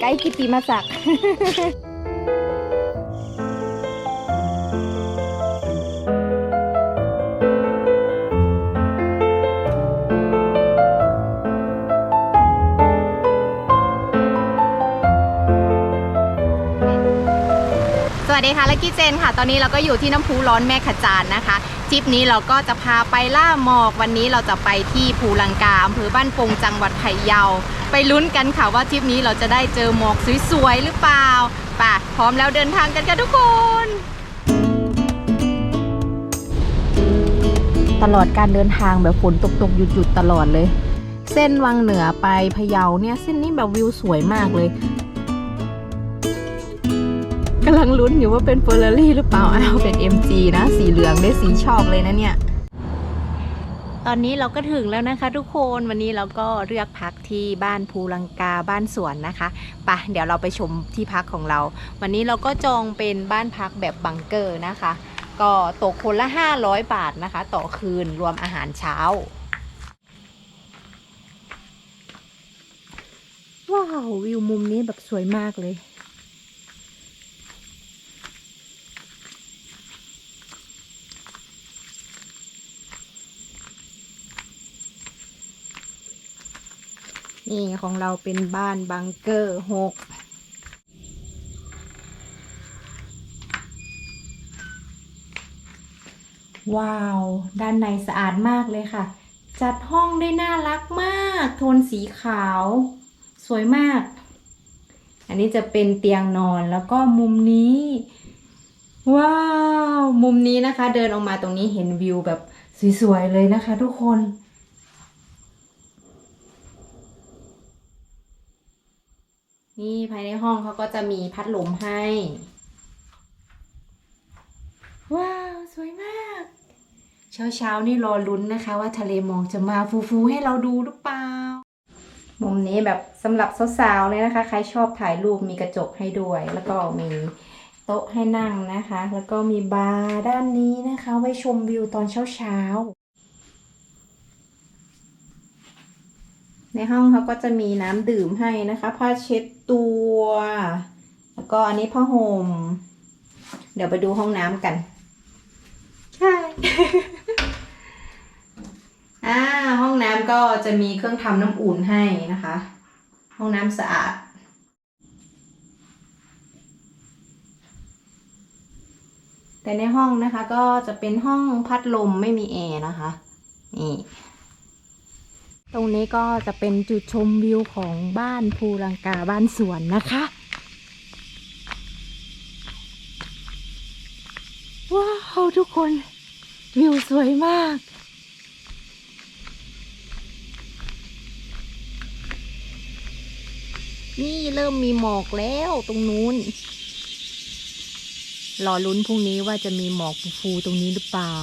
ไกด์กิติมาศักดิ์สวัสดีค่ะลักกี้เจนค่ะ ตอนนี้เราก็อยู่ที่น้ำพุร้อนแม่ขจานนะคะทริปนี้เราก็จะพาไปล่าหมอกวันนี้เราจะไปที่ภูลังกาอำเภอบ้านปงจังหวัดพะเยา ไปลุ้นกันค่ะว่าทริปนี้เราจะได้เจอหมอกสวยๆหรือเปล่าป่ะพร้อมแล้วเดินทางกันกันทุกคน ตลอดการเดินทางแบบฝนตกๆหยุดๆตลอดเลย เส้นวังเหนือไปพะเยาเนี่ยเส้นนี้แบบวิวสวยมากเลยกำลังลุ้นอยู่ว่าเป็นเฟอร์รารี่หรือเปล่าอ้าวเป็น MG นะ สีเหลืองได้สีชอบเลยนะเนี่ย ตอนนี้เราก็ถึงแล้วนะคะ ทุกคนวันนี้เราก็เลือกพักที่บ้านภูลังกาบ้านสวนนะคะไปะเดี๋ยวเราไปชมที่พักของเรา วันนี้เราก็จองเป็นบ้านพักแบบบังเกอร์นะคะ ก็ตกคนละ 500 บาทนะคะ ต่อคืนรวมอาหารเช้า ว้าว วิวมุมนี้แบบสวยมากเลย นี่ของเราเป็นบ้านบังเกอร์หกว้าว ด้านในสะอาดมากเลยค่ะ จัดห้องได้น่ารักมาก โทนสีขาว สวยมาก อันนี้จะเป็นเตียงนอนแล้วก็มุมนี้ ว้าว มุมนี้นะคะ เดินออกมาตรงนี้เห็นวิวแบบสวยๆเลยนะคะทุกคน นี่ภายในห้องเขาก็จะมีพัดลมให้ ว้าว สวยมาก เช้าเช้าๆนี่รอลุ้นนะคะ ว่าทะเลหมอกจะมาฟูๆให้เราดูหรือเปล่า มุมนี้แบบสำหรับสาวๆเลยนะคะ ใครชอบถ่ายรูปมีกระจกให้ด้วย แล้วก็มีโต๊ะให้นั่งนะคะ แล้วก็มีบาร์ด้านนี้นะคะ ไว้ชมวิวตอนเช้าๆ ในห้องเขาก็จะมีน้ำดื่มให้นะคะ ผ้าเช็ดตัว แล้วก็อันนี้ผ้าห่ม เดี๋ยวไปดูห้องน้ำกัน ใช่ อ่า ห้องน้ำก็จะมีเครื่องทำน้ำอุ่นให้นะคะ ห้องน้ำสะอาดแต่ในห้องนะคะก็จะเป็นห้องพัดลมไม่มีแอร์นะคะ นี่ ตรงนี้ก็จะเป็นจุดชมวิวของบ้านภูลังกาบ้านสวนนะคะ ว้าวทุกคน วิวสวยมากนี่เริ่มมีหมอกแล้วตรงนู้น รอลุ้นพรุ่งนี้ว่าจะมีหมอกฟูๆตรงนี้หรือเปล่า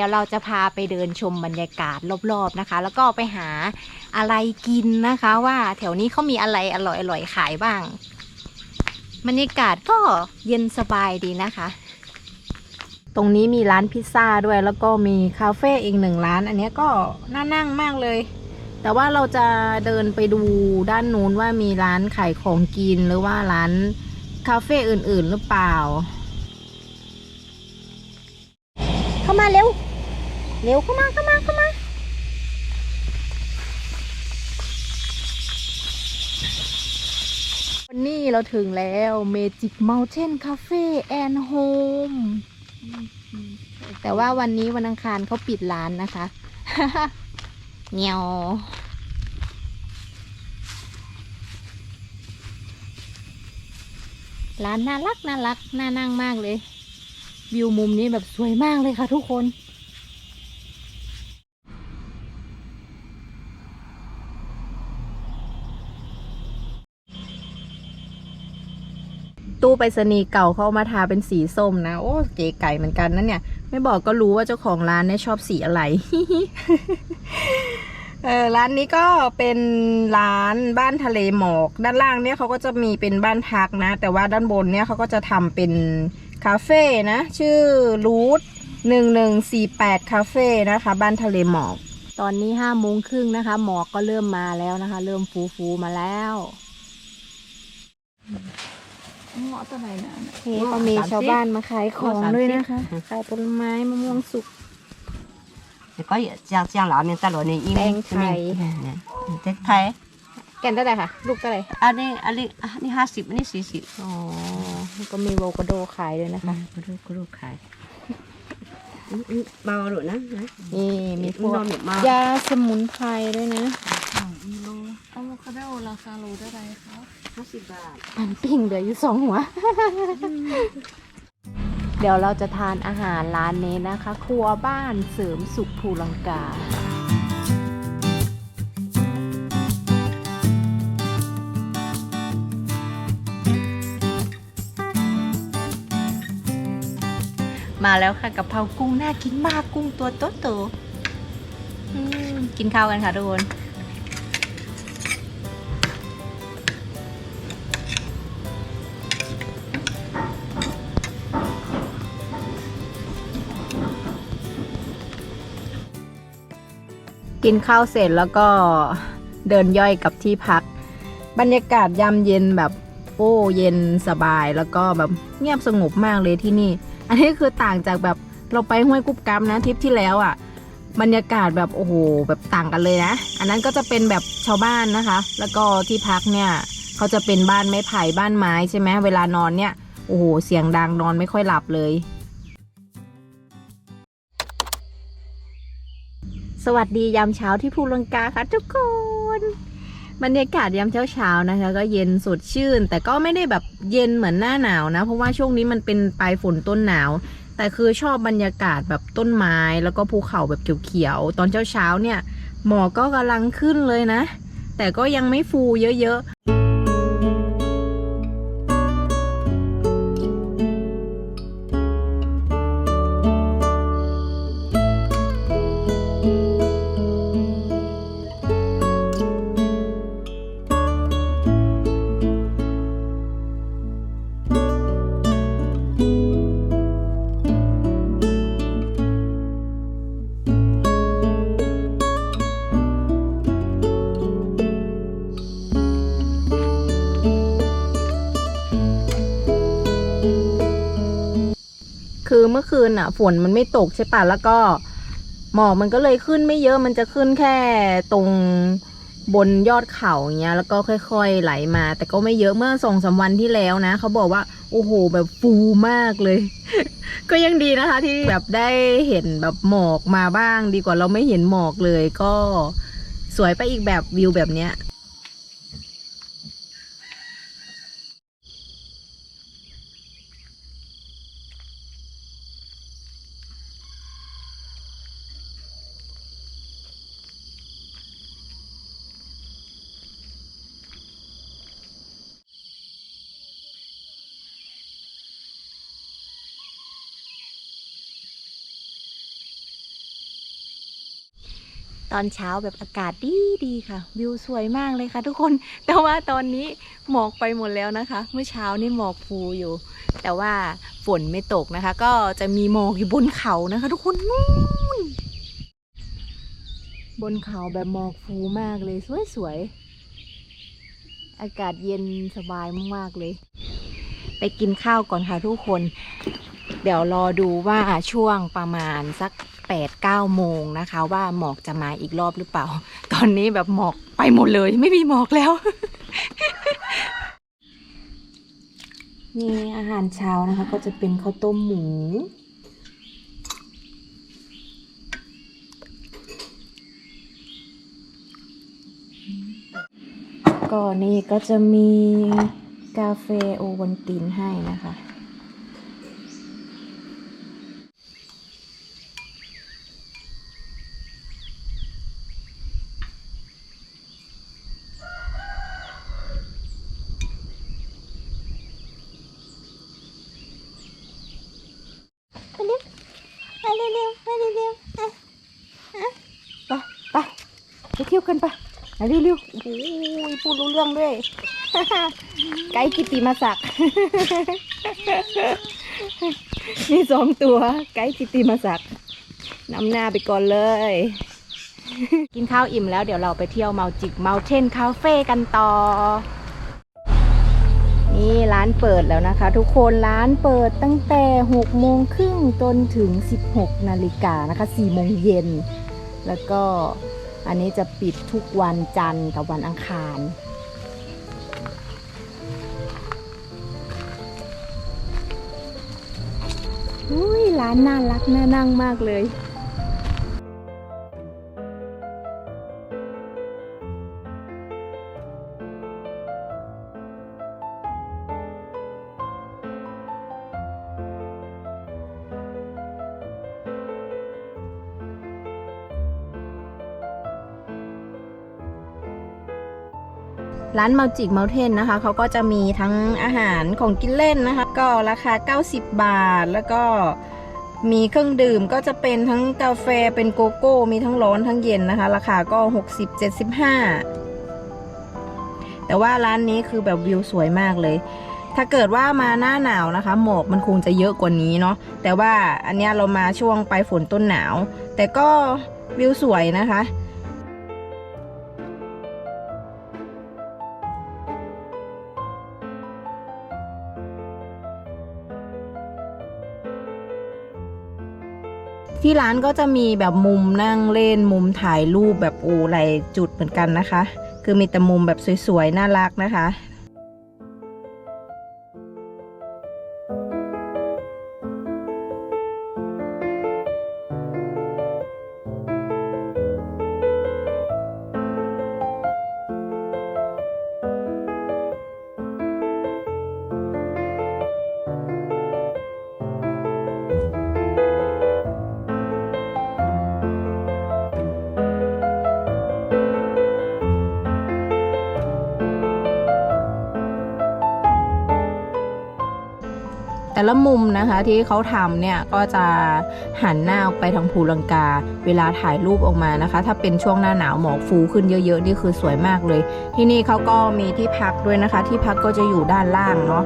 ดี๋ยวเราจะพาไปเดินชมบรรยากาศรอบๆนะคะ แล้วก็ไปหาอะไรกินนะคะ ว่าแถวนี้เขามีอะไรอร่อยๆขายบ้างบรรยากาศก็เย็นสบายดีนะคะ ตรงนี้มีร้านพิซซ่าด้วยแล้วก็มีคาเฟ่อีกหนึ่งร้าน อันนี้ก็น่านั่งมากเลย แต่ว่าเราจะเดินไปดูด้านนู้นว่ามีร้านขายของกินหรือว่าร้านคาเฟ่อื่นๆหรือเปล่า เข้ามาเร็ว เร็วเข้ามาเข้ามาเข้ามาวันนี้เราถึงแล้วเมจิกเมลเทนคาเฟ่แอนด์โฮมแต่ว่าวันนี้วันอังคารเขาปิดร้านนะคะเงียวร้านน่ารักน่ารักน่านั่งมากเลย วิวมุมนี้แบบสวยมากเลยค่ะทุกคน ตู้ไปรษณีย์เก่าเขาเอามาทาเป็นสีส้มนะ โอ้เก๋ไก่เหมือนกันนะเนี่ย ไม่บอกก็รู้ว่าเจ้าของร้านเนี่ยชอบสีอะไรเออร้านนี้ก็เป็นร้านบ้านทะเลหมอก ด้านล่างเนี่ยเขาก็จะมีเป็นบ้านพักนะ แต่ว่าด้านบนเนี่ยเขาก็จะทำเป็นคาเฟ่นะ ชื่อรูทหนึ่งหนึ่งสี่แปดคาเฟ่นะคะ บ้านทะเลหมอก ตอนนี้ห้าโมงครึ่งนะคะ หมอกก็เริ่มมาแล้วนะคะ เริ่มฟูฟูมาแล้ว เงาะตัวไหนนะนี่ก็มีชาวบ้านมาขายของด้วยนะคะ ขายผลไม้มะม่วงสุกแล้วก็อย่างอย่างหลามียนตลอดนี่อแตงไทยแตงไทยแกนเท่าไหร่ค่ะ ลูกเท่าไหร่อันนี้อันนี้อันนี้ห้าสิบอันนี้สี่สิบอ๋อก็มีโวกาโดขายด้วยนะคะโวกาโดก็ลูกขายเบาหรือนะนี่มีพวกยาสมุนไพรด้วยนะ กิโลอะโวคาโดราคาโลเท่าไหรคะห้าสิบบาทอันปิ้งเหลืออยู่สองหัว เดี๋ยวเราจะทานอาหารร้านนี้นะคะ ครัวบ้านเสริมสุขภูลังกามาแล้วค่ะกับเพรากุ้งน่ากินมากกุ้งตัวโตโตๆอืมกินข้าวกันค่ะทุกคน กินข้าวเสร็จแล้วก็เดินย่อยกับที่พัก บรรยากาศยามเย็นแบบโอ้เย็นสบายแล้วก็แบบเงียบสงบมากเลยที่นี่ อันนี้คือต่างจากแบบเราไปห้วยกุบกัมนะทริปที่แล้วอะ่ะบรรยากาศแบบโอ้โหแบบต่างกันเลยนะ อันนั้นก็จะเป็นแบบชาวบ้านนะคะ แล้วก็ที่พักเนี่ยเขาจะเป็นบ้านไม้ไผ่บ้านไม้ใช่ไหมเวลานอนเนี่ยโอ้โหเสียงดังนอนไม่ค่อยหลับเลย วัสดียามเช้าที่ภูลังกาค่ะ ทุกคนบรรยากาศยามเช้าเช้านะคะ ก็เย็นสดชื่น แต่ก็ไม่ได้แบบเย็นเหมือนหน้าหนาวนะ เพราะว่าช่วงนี้มันเป็นปลายฝนต้นหนาว แต่คือชอบบรรยากาศแบบต้นไม้แล้วก็ภูเขาแบบเขียวๆตอนเช้าเช้าเนี่ยหมอกก็กำลังขึ้นเลยนะ แต่ก็ยังไม่ฟูเยอะๆ คืนอะ ฝนมันไม่ตกใช่ป่ะแล้วก็หมอกมันก็เลยขึ้นไม่เยอะมันจะขึ้นแค่ตรงบนยอดเขาเงี้ยแล้วก็ค่อย ๆ ไหลมา แต่ก็ไม่เยอะเมื่อสองสามวันที่แล้วนะเขาบอกว่าโอ้โหแบบฟูมากเลย ก็ยังดีนะคะ ที่แบบได้เห็นแบบหมอกมาบ้าง ดีกว่าเราไม่เห็นหมอกเลย ก็สวยไปอีกแบบวิวแบบเนี้ย ตอนเช้าแบบอากาศดีดีค่ะ วิวสวยมากเลยค่ะ ทุกคนแต่ว่าตอนนี้หมอกไปหมดแล้วนะคะ เมื่อเช้านี่หมอกฟูอยู่ แต่ว่าฝนไม่ตกนะคะ ก็จะมีหมอกอยู่บนเขานะคะ ทุกคนนู่นบนเขาแบบหมอกฟูมากเลยสวยๆอากาศเย็นสบายมากๆเลย ไปกินข้าวก่อนค่ะทุกคน เดี๋ยวรอดูว่าช่วงประมาณสัก 8ปดเก้าโมงนะคะ ว่าหมอกจะมาอีกรอบหรือเปล่า ตอนนี้แบบหมอกไปหมดเลย ไม่มีหมอกแล้วนี่อาหารเช้านะคะ ก็จะเป็นข้าวต้มหมูก็นี่ก็จะมีกาแฟโอวันตินให้นะคะ ไปเร็วๆไปเร็วๆอะอะไปไป ไปเที่ยวกันไปไปเร็วๆโอ้ยพูดรู้เรื่องด้วย ไกด์กิติมาศักดิ์มีสองตัว ไกด์กิติมาศักดิ์นำหน้าไปก่อนเลย กินข้าวอิ่มแล้วเดี๋ยวเราไปเที่ยวเมาจิกเมาเทนคาเฟ่กันต่อ นี่ร้านเปิดแล้วนะคะ ทุกคนร้านเปิดตั้งแต่6โมงครึ่งจนถึง 16 นาฬิกานะคะ4โมงเย็น แล้วก็ อันนี้จะปิดทุกวันจันทร์กับวันอังคาร อุ้ยร้านน่ารักน่านั่งมากเลย ร้านเมาจิกเมาเทนนะคะเขาก็จะมีทั้งอาหารของกินเล่นนะคะ ก็ราคา 90 บาท แล้วก็มีเครื่องดื่มก็จะเป็นทั้งกาแฟเป็นโกโก้ มีทั้งร้อนทั้งเย็นนะคะ ราคาก็ 60 75 แต่ว่าร้านนี้คือแบบวิวสวยมากเลย ถ้าเกิดว่ามาหน้าหนาวนะคะ หมอกมันคงจะเยอะกว่านี้เนาะแต่ว่าอันเนี้ยเรามาช่วงปลายฝนต้นหนาว แต่ก็วิวสวยนะคะ ที่ร้านก็จะมีแบบมุมนั่งเล่นมุมถ่ายรูปแบบโอ้หลายจุดเหมือนกันนะคะ คือมีแต่มุมแบบสวยๆ น่ารักนะคะ แต่ละมุมนะคะที่เขาทำเนี่ยก็จะหันหน้าออกไปทางภูลังกา เวลาถ่ายรูปออกมานะคะ ถ้าเป็นช่วงหน้าหนาวหมอกฟูขึ้นเยอะๆนี่คือสวยมากเลย ที่นี่เขาก็มีที่พักด้วยนะคะ ที่พักก็จะอยู่ด้านล่างเนาะ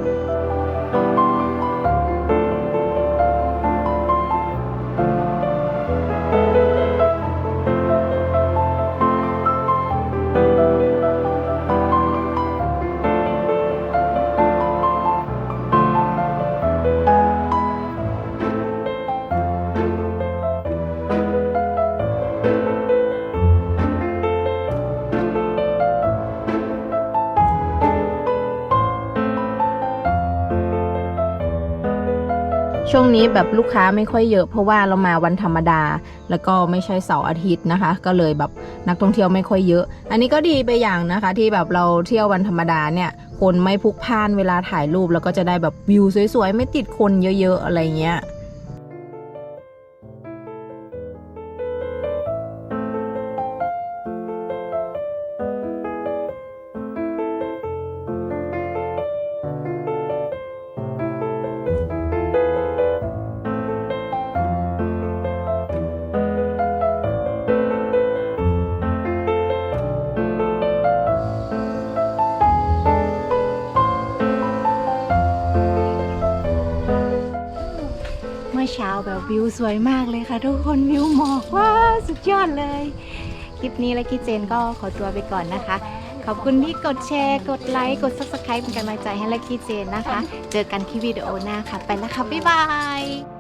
นี้แบบลูกค้าไม่ค่อยเยอะ เพราะว่าเรามาวันธรรมดา แล้วก็ไม่ใช่เสาร์อาทิตย์นะคะ ก็เลยแบบนักท่องเที่ยวไม่ค่อยเยอะ อันนี้ก็ดีไปอย่างนะคะ ที่แบบเราเที่ยววันธรรมดาเนี่ย คนไม่พลุกพล่านเวลาถ่ายรูป แล้วก็จะได้แบบวิวสวยๆไม่ติดคนเยอะ ๆ อะไรเงี้ย วิวสวยมากเลยค่ะ ทุกคนวิวหมอกว้าสุดยอดเลย คลิปนี้และคิเจนก็ขอตัวไปก่อนนะคะ ขอบคุณที่กดแชร์ กดไลค์กด subscribe เป็นกำลังใจให้และคิเจนนะคะ เจอกันที่วิดีโอหน้าค่ะ ไปแล้วค่ะ บ๊ายบาย